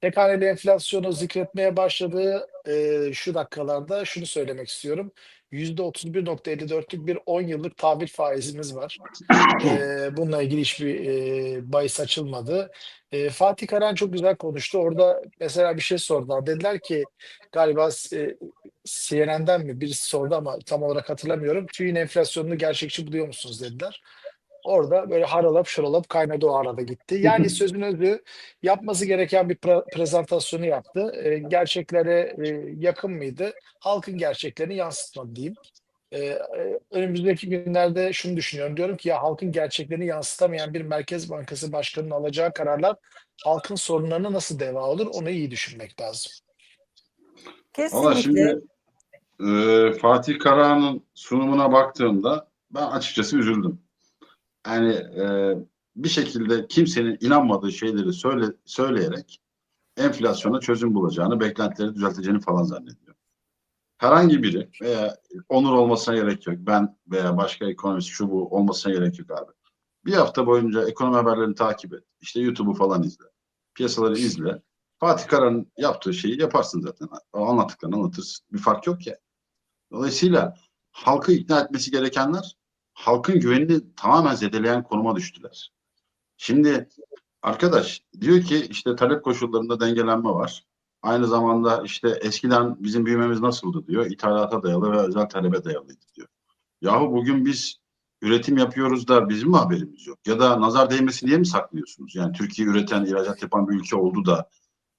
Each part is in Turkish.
tek enflasyonu zikretmeye başladığı e, şu dakikalarda şunu söylemek istiyorum. %31.54'lük bir 10 yıllık tabir faizimiz var. E, bununla ilgili hiçbir e, bahis açılmadı. E, Fatih Karahan çok güzel konuştu. Orada mesela bir şey sordular. Dediler ki galiba e, CNN'den mi birisi sordu ama tam olarak hatırlamıyorum. TÜİ'nin enflasyonunu gerçekçi buluyor musunuz dediler. Orada böyle haralap şaralap kaynadı o arada gitti. Yani sözün özü yapması gereken bir pre- prezentasyonu yaptı. E, gerçeklere e, yakın mıydı? Halkın gerçeklerini yansıtmadı diyeyim. E, e, önümüzdeki günlerde şunu düşünüyorum. Diyorum ki ya halkın gerçeklerini yansıtamayan bir Merkez Bankası Başkanı'nın alacağı kararlar halkın sorunlarına nasıl deva olur onu iyi düşünmek lazım. Kesinlikle. şimdi e, Fatih Karahan'ın sunumuna baktığımda ben açıkçası üzüldüm. Yani e, bir şekilde kimsenin inanmadığı şeyleri söyle, söyleyerek enflasyona çözüm bulacağını, beklentileri düzelteceğini falan zannediyor. Herhangi biri veya Onur olmasına gerek yok. Ben veya başka ekonomist şu bu olmasına gerek yok abi. Bir hafta boyunca ekonomi haberlerini takip et. İşte YouTube'u falan izle. Piyasaları izle. Fatih Kara'nın yaptığı şeyi yaparsın zaten. O anlattıklarını anlatırsın. Bir fark yok ya. Dolayısıyla halkı ikna etmesi gerekenler halkın güvenini tamamen zedeleyen konuma düştüler. Şimdi arkadaş diyor ki işte talep koşullarında dengelenme var. Aynı zamanda işte eskiden bizim büyümemiz nasıldı diyor. İthalata dayalı ve özel talebe dayalıydı diyor. Yahu bugün biz üretim yapıyoruz da bizim mi haberimiz yok? Ya da nazar değmesi diye mi saklıyorsunuz? Yani Türkiye üreten, ihracat yapan bir ülke oldu da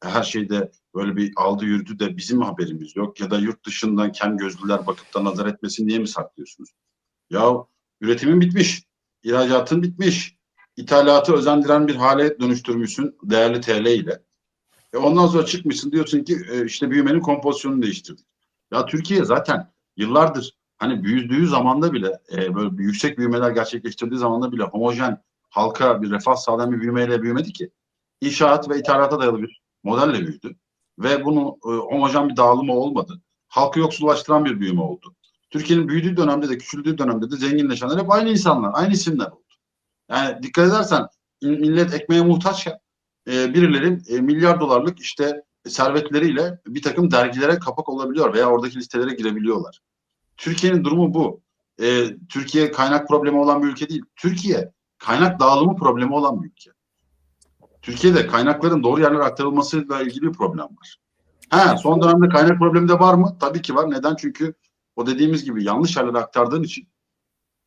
her şeyde böyle bir aldı yürüdü de bizim mi haberimiz yok? Ya da yurt dışından kem gözlüler bakıp da nazar etmesin diye mi saklıyorsunuz? Ya üretimin bitmiş, ihracatın bitmiş, ithalatı özendiren bir hale dönüştürmüşsün değerli TL ile. E ondan sonra çıkmışsın diyorsun ki e, işte büyümenin kompozisyonunu değiştirdik. Ya Türkiye zaten yıllardır hani büyüdüğü zamanda bile e, böyle yüksek büyümeler gerçekleştirdiği zamanda bile homojen halka bir refah sağlayan bir büyümeyle büyümedi ki. İnşaat ve ithalata dayalı bir modelle büyüdü. Ve bunun e, homojen bir dağılımı olmadı. Halkı yoksullaştıran bir büyüme oldu. Türkiye'nin büyüdüğü dönemde de küçüldüğü dönemde de zenginleşenler hep aynı insanlar, aynı isimler oldu. Yani dikkat edersen millet ekmeğe muhtaçken e, birileri e, milyar dolarlık işte servetleriyle bir takım dergilere kapak olabiliyor veya oradaki listelere girebiliyorlar. Türkiye'nin durumu bu. E, Türkiye kaynak problemi olan bir ülke değil. Türkiye kaynak dağılımı problemi olan bir ülke. Türkiye'de kaynakların doğru yerlere aktarılmasıyla ilgili bir problem var. Ha, son dönemde kaynak problemi de var mı? Tabii ki var. Neden? Çünkü o dediğimiz gibi yanlış yerlere aktardığın için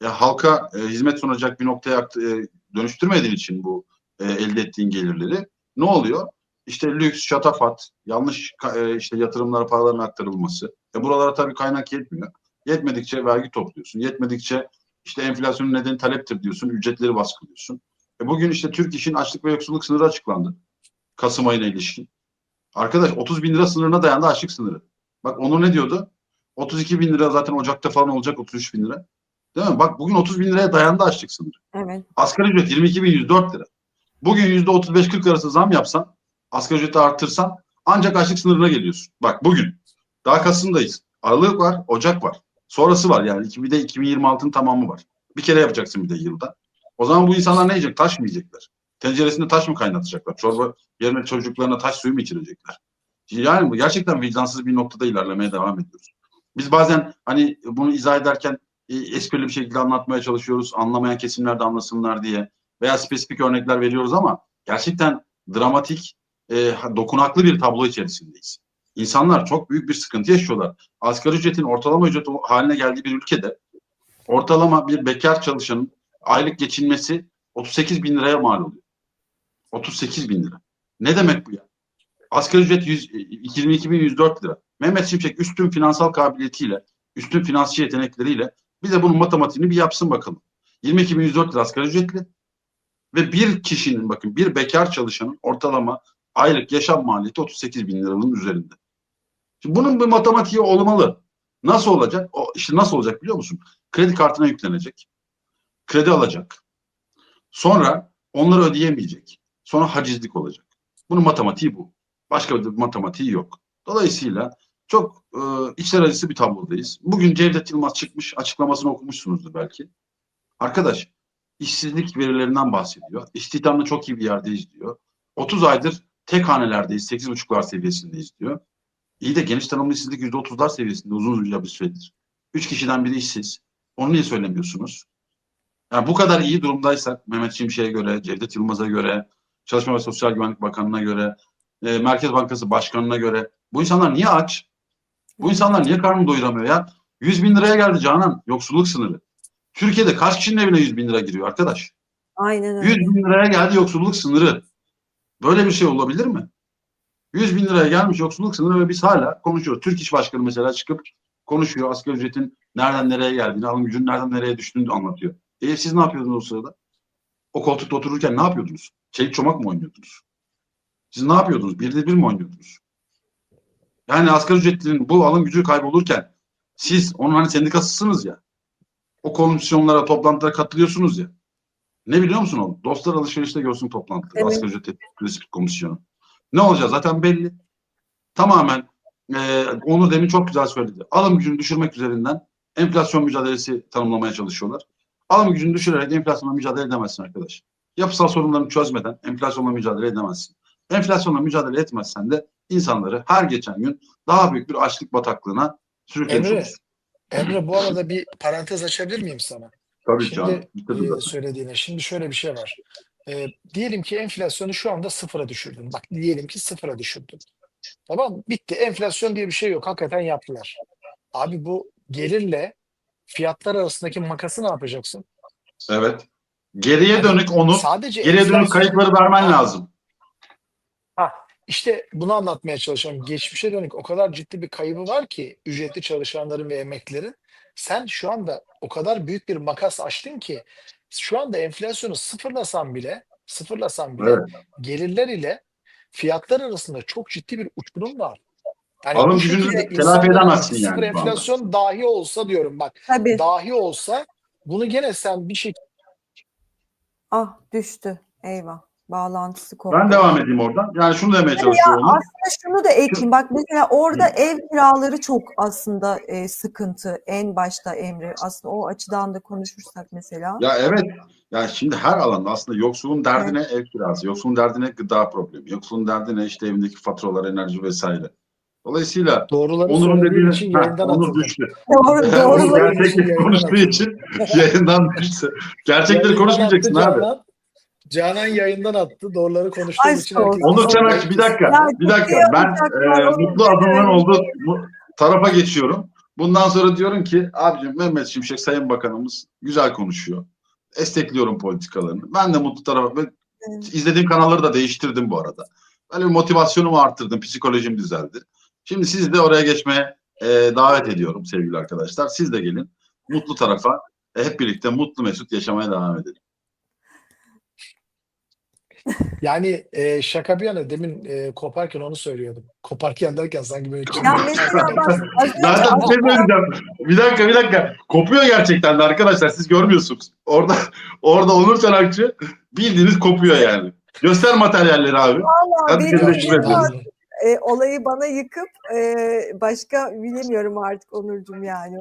ya halka e, hizmet sunacak bir noktaya e, dönüştürmediğin için bu e, elde ettiğin gelirleri ne oluyor? İşte lüks, şatafat, yanlış e, işte yatırımlara paraların aktarılması. E buralara tabii kaynak yetmiyor. Yetmedikçe vergi topluyorsun. Yetmedikçe işte enflasyonun nedeni taleptir diyorsun. Ücretleri baskılıyorsun. E bugün işte Türk İş'in açlık ve yoksulluk sınırı açıklandı. Kasım ayına ilişkin. Arkadaş 30 bin lira sınırına dayandı açlık sınırı. Bak onu ne diyordu? 32 bin lira zaten Ocak'ta falan olacak 33 bin lira. Değil mi? Bak bugün 30 bin liraya dayandı açlık sınırı. Evet. Asgari ücret 22 bin 104 lira. Bugün yüzde 35-40 arası zam yapsan, asgari ücreti arttırsan ancak açlık sınırına geliyorsun. Bak bugün. Daha Kasım'dayız. Aralık var, Ocak var. Sonrası var yani. Bir de 2026'ın tamamı var. Bir kere yapacaksın bir de yılda. O zaman bu insanlar ne yiyecek? Taş mı yiyecekler? Tenceresinde taş mı kaynatacaklar? Çorba yerine çocuklarına taş suyu mu içirecekler? Yani bu gerçekten vicdansız bir noktada ilerlemeye devam ediyoruz. Biz bazen hani bunu izah ederken e, esprili bir şekilde anlatmaya çalışıyoruz. Anlamayan kesimler de anlasınlar diye. Veya spesifik örnekler veriyoruz ama gerçekten dramatik, e, dokunaklı bir tablo içerisindeyiz. İnsanlar çok büyük bir sıkıntı yaşıyorlar. Asgari ücretin ortalama ücret haline geldiği bir ülkede ortalama bir bekar çalışanın aylık geçinmesi 38 bin liraya mal oluyor. 38 bin lira. Ne demek bu ya? Asgari ücret 100, 22 bin 104 lira. Mehmet Şimşek üstün finansal kabiliyetiyle, üstün finansçı yetenekleriyle bir de bunun matematiğini bir yapsın bakalım. 22 bin 104 lira asgari ücretli ve bir kişinin bakın bir bekar çalışanın ortalama aylık yaşam maliyeti 38 bin liranın üzerinde. Şimdi bunun bir matematiği olmalı. Nasıl olacak? O, işte nasıl olacak biliyor musun? Kredi kartına yüklenecek. Kredi alacak. Sonra onları ödeyemeyecek. Sonra hacizlik olacak. Bunun matematiği bu. Başka bir matematiği yok. Dolayısıyla çok e, içler acısı bir tablodayız. Bugün Cevdet Yılmaz çıkmış açıklamasını okumuşsunuzdur belki. Arkadaş işsizlik verilerinden bahsediyor. İstihdamda çok iyi bir yerdeyiz diyor. 30 aydır tek hanelerdeyiz, 8,5'lar seviyesindeyiz diyor. İyi de geniş tanımlı işsizlik %30'lar seviyesinde uzun uzunca bir süredir. 3 kişiden biri işsiz. Onu niye söylemiyorsunuz? Yani bu kadar iyi durumdaysak Mehmet Şimşek'e göre, Cevdet Yılmaz'a göre, Çalışma ve Sosyal Güvenlik Bakanı'na göre, e, Merkez Bankası Başkanı'na göre bu insanlar niye aç? Bu insanlar niye karnını doyuramıyor ya? 100 bin liraya geldi Canan yoksulluk sınırı. Türkiye'de kaç kişinin evine 100 bin lira giriyor arkadaş? Aynen öyle. 100 bin liraya geldi yoksulluk sınırı. Böyle bir şey olabilir mi? 100 bin liraya gelmiş yoksulluk sınırı ve biz hala konuşuyoruz. Türk İş Başkanı mesela çıkıp konuşuyor. Asgari ücretin nereden nereye geldiğini, alım gücünün nereden nereye düştüğünü anlatıyor. E siz ne yapıyordunuz o sırada? O koltukta otururken ne yapıyordunuz? Çelik çomak mı oynuyordunuz? Siz ne yapıyordunuz? Bir de bir mi oynuyordunuz? Yani asgari ücretlinin bu alım gücü kaybolurken siz onun hani sendikasısınız ya. O komisyonlara, toplantılara katılıyorsunuz ya. Ne biliyor musun o? Dostlar alışverişte görsün toplantıları. Evet. Asgari ücret tespit komisyonu. Ne olacak zaten belli. Tamamen e, Onur demin çok güzel söyledi. Alım gücünü düşürmek üzerinden enflasyon mücadelesi tanımlamaya çalışıyorlar. Alım gücünü düşürerek enflasyonla mücadele edemezsin arkadaş. Yapısal sorunlarını çözmeden enflasyonla mücadele edemezsin. Enflasyonla mücadele etmezsen de insanları her geçen gün daha büyük bir açlık bataklığına sürüklemiş Emre, olursun. Emre bu arada bir parantez açabilir miyim sana? Tabii Şimdi, canım. E, söylediğine. Şimdi şöyle bir şey var. E, diyelim ki enflasyonu şu anda sıfıra düşürdün. Bak diyelim ki sıfıra düşürdün. Tamam? Bitti. Enflasyon diye bir şey yok. Hakikaten yaptılar. Abi bu gelirle fiyatlar arasındaki makası ne yapacaksın? Evet. Geriye dönük onu, Sadece geriye dönük kayıpları vermen lazım. İşte bunu anlatmaya çalışıyorum. Geçmişe dönük o kadar ciddi bir kaybı var ki ücretli çalışanların ve emeklilerin. Sen şu anda o kadar büyük bir makas açtın ki şu anda enflasyonu sıfırlasan bile sıfırlasan bile Evet. gelirler ile fiyatlar arasında çok ciddi bir uçurum var. Yani Alım gücünü telafi edemezsin sıfır yani anda. enflasyon dahi olsa diyorum bak Tabii. dahi olsa bunu gene sen bir şekilde Ah düştü. Eyvah. Bağlantısı koptu. Ben devam edeyim oradan. Yani şunu demeye Ya çalışıyor Onur. aslında şunu da ekleyeyim. Bak mesela orada ev kiraları çok aslında e, sıkıntı. En başta Emre. Aslında o açıdan da konuşursak mesela. Ya evet. Ya şimdi her alanda aslında yoksulun derdine ev kirası, yoksulun derdine gıda problemi, yoksulun derdine işte evindeki faturalar, enerji vesaire. Dolayısıyla doğruları Onur'un dediğini için Ha, Onur düştü. Doğru, doğruları gerçekleri konuştuğu için yayından düştü. Gerçekleri konuşmayacaksın abi. Canan. Canan yayından attı. Doğruları konuştuğum için herkes- Onur Çanakçı bir dakika. Ya, Bir dakika. Ben e, mutlu adımların olduğu bu tarafa geçiyorum. Bundan sonra diyorum ki abicim Mehmet Şimşek Sayın Bakanımız güzel konuşuyor. Destekliyorum politikalarını. Ben de mutlu tarafa ve Evet. izlediğim kanalları da değiştirdim bu arada. Böyle bir motivasyonumu arttırdım. Psikolojim düzeldi. Şimdi siz de oraya geçmeye e, davet ediyorum sevgili arkadaşlar. Siz de gelin. Mutlu tarafa e, hep birlikte mutlu mesut yaşamaya devam edelim. Yani e, şaka bir yana demin e, koparken onu söylüyordum. Koparken derken sanki böyle Ya mesela bak önce Zaten bir şey söyleyeceğim. Bir dakika bir dakika. Kopuyor gerçekten de arkadaşlar. Siz görmüyorsunuz. Orada orada Onur Çanakçı bildiğiniz kopuyor yani. Göster materyalleri abi. Vallahi Hadi benim e, olayı bana yıkıp e, başka bilemiyorum artık Onurcuğum yani.